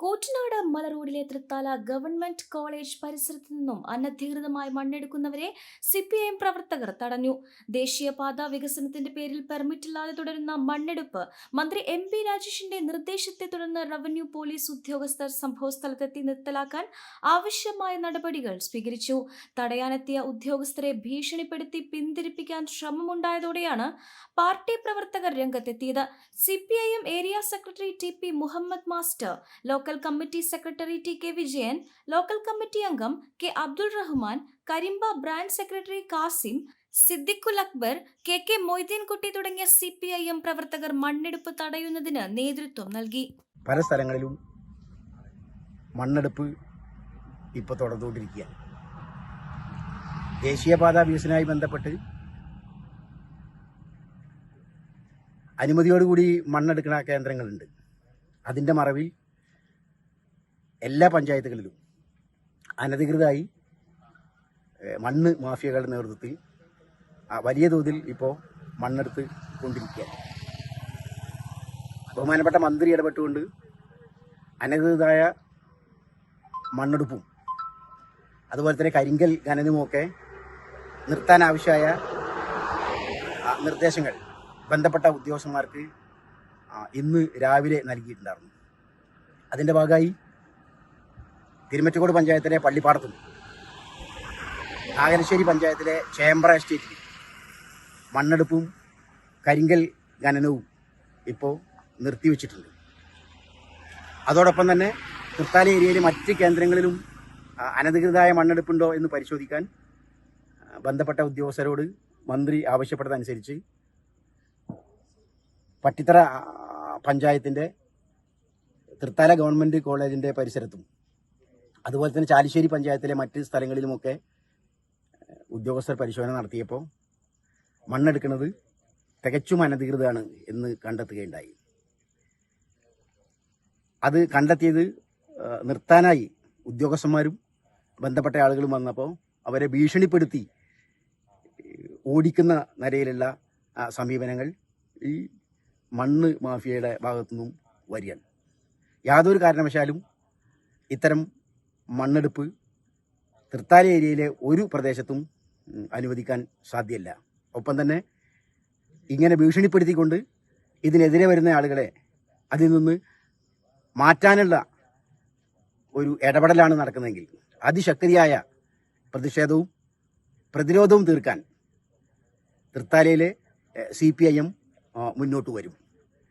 കൂറ്റനാട് മല റോഡിലെ Thrithala government college പരിസരത്തു നിന്നും അനധികൃതമായി മണ്ണെടുക്കുന്നവരെ സി പി ഐ എം പ്രവർത്തകർ തടഞ്ഞു. ദേശീയപാത വികസനത്തിന്റെ പേരിൽ പെർമിറ്റ് ഇല്ലാതെ തുടരുന്ന മണ്ണെടുപ്പ് മന്ത്രി എം പി രാജേഷിന്റെ നിർദ്ദേശത്തെ തുടർന്ന് റവന്യൂ പോലീസ് ഉദ്യോഗസ്ഥർ സംഭവസ്ഥലത്തെത്തി നിർത്തലാക്കാൻ ആവശ്യമായ നടപടികൾ സ്വീകരിച്ചു. തടയാനെത്തിയ ഉദ്യോഗസ്ഥരെ ഭീഷണിപ്പെടുത്തി പിന്തിരിപ്പിക്കാൻ ശ്രമമുണ്ടായതോടെയാണ് പാർട്ടി പ്രവർത്തകർ രംഗത്തെത്തിയത്. C area secretary T P Muhammad master local committee secretary T K Vijayan local committee അംഗം K Abdul Rahman Karimba branch secretary Kasim Siddiqul Akbar K K Moideenkutty തുടങ്ങിയ സി പി ഐ എം പ്രവർത്തകർ മണ്ണെടുപ്പ് തടയുന്നതിന് നേതൃത്വം നൽകി. പല സ്ഥലങ്ങളിലും മണ്ണെടുപ്പ് ഇപ്പോൾ തുടർന്നുകൊണ്ടിരിക്കുകയാണ്. ദേശീയപാത വികസനവുമായി ബന്ധപ്പെട്ട് അനുമതിയോടുകൂടി മണ്ണെടുക്കുന്ന കേന്ദ്രങ്ങളുണ്ട്. അതിന്റെ മറവിൽ എല്ലാ പഞ്ചായത്തുകളിലും അനധികൃതമായി മണ്ണ് മാഫിയകളുടെ നേതൃത്വത്തിൽ വലിയ തോതിൽ ഇപ്പോൾ മണ്ണെടുത്ത് കൊണ്ടിരിക്കുകയാണ്. ബഹുമാനപ്പെട്ട മന്ത്രി ഇടപെട്ടുകൊണ്ട് അനധികൃതമായ മണ്ണെടുപ്പും അതുപോലെ തന്നെ കരിങ്കൽ ഖനനുമൊക്കെ നിർത്താൻ ആവശ്യമായ നിർദ്ദേശങ്ങൾ ബന്ധപ്പെട്ട ഉദ്യോഗസ്ഥന്മാർക്ക് ഇന്ന് രാവിലെ നൽകിയിട്ടുണ്ടായിരുന്നു. അതിന്റെ ഭാഗമായി തിരുമറ്റക്കോട് പഞ്ചായത്തിലെ പള്ളിപ്പാടത്തും നാഗരശ്ശേരി പഞ്ചായത്തിലെ ചേമ്പ്ര എസ്റ്റേറ്റിൽ മണ്ണെടുപ്പും കരിങ്കൽ ഖനനവും ഇപ്പോൾ നിർത്തിവെച്ചിട്ടുണ്ട്. അതോടൊപ്പം തന്നെ തൃത്താല ഏരിയയിലെ മറ്റ് കേന്ദ്രങ്ങളിലും അനധികൃതമായ മണ്ണെടുപ്പുണ്ടോ എന്ന് പരിശോധിക്കാൻ ബന്ധപ്പെട്ട ഉദ്യോഗസ്ഥരോട് മന്ത്രി ആവശ്യപ്പെട്ടതനുസരിച്ച് പട്ടിത്തറ പഞ്ചായത്തിന്റെ തൃത്താല ഗവൺമെന്റ് കോളേജിന്റെ പരിസരത്തും അതുപോലെ തന്നെ ചാലിശ്ശേരി പഞ്ചായത്തിലെ മറ്റ് സ്ഥലങ്ങളിലുമൊക്കെ ഉദ്യോഗസ്ഥർ പരിശോധന നടത്തിയപ്പോൾ മണ്ണെടുക്കുന്നത് തികച്ചും അനധികൃതമാണ് എന്ന് കണ്ടെത്തുകയുണ്ടായി. അത് കണ്ടെത്തിയത് നിർത്താനായി ഉദ്യോഗസ്ഥന്മാരും ബന്ധപ്പെട്ട ആളുകളും വന്നപ്പോൾ അവരെ ഭീഷണിപ്പെടുത്തി ഓടിക്കുന്ന നിലയിലുള്ള സമീപനങ്ങൾ ഈ മണ്ണ് മാഫിയയുടെ ഭാഗത്തു നിന്നും വരികയാണ്. യാതൊരു കാരണവശാലും ഇത്തരം മണ്ണെടുപ്പ് തൃത്താല ഏരിയയിലെ ഒരു പ്രദേശത്തും അനുവദിക്കാൻ സാധ്യമല്ല ഒപ്പം തന്നെ ഇങ്ങനെ ഭീഷണിപ്പെടുത്തിക്കൊണ്ട് ഇതിനെതിരെ വരുന്ന ആളുകളെ അതിൽ നിന്ന് മാറ്റാനുള്ള ഒരു ഇടപെടലാണ് നടക്കുന്നതെങ്കിൽ അതിശക്തിയായ പ്രതിഷേധവും പ്രതിരോധവും തീർക്കാൻ തൃത്താലയിലെ സി പി ഐ എം മുന്നോട്ട് വരും.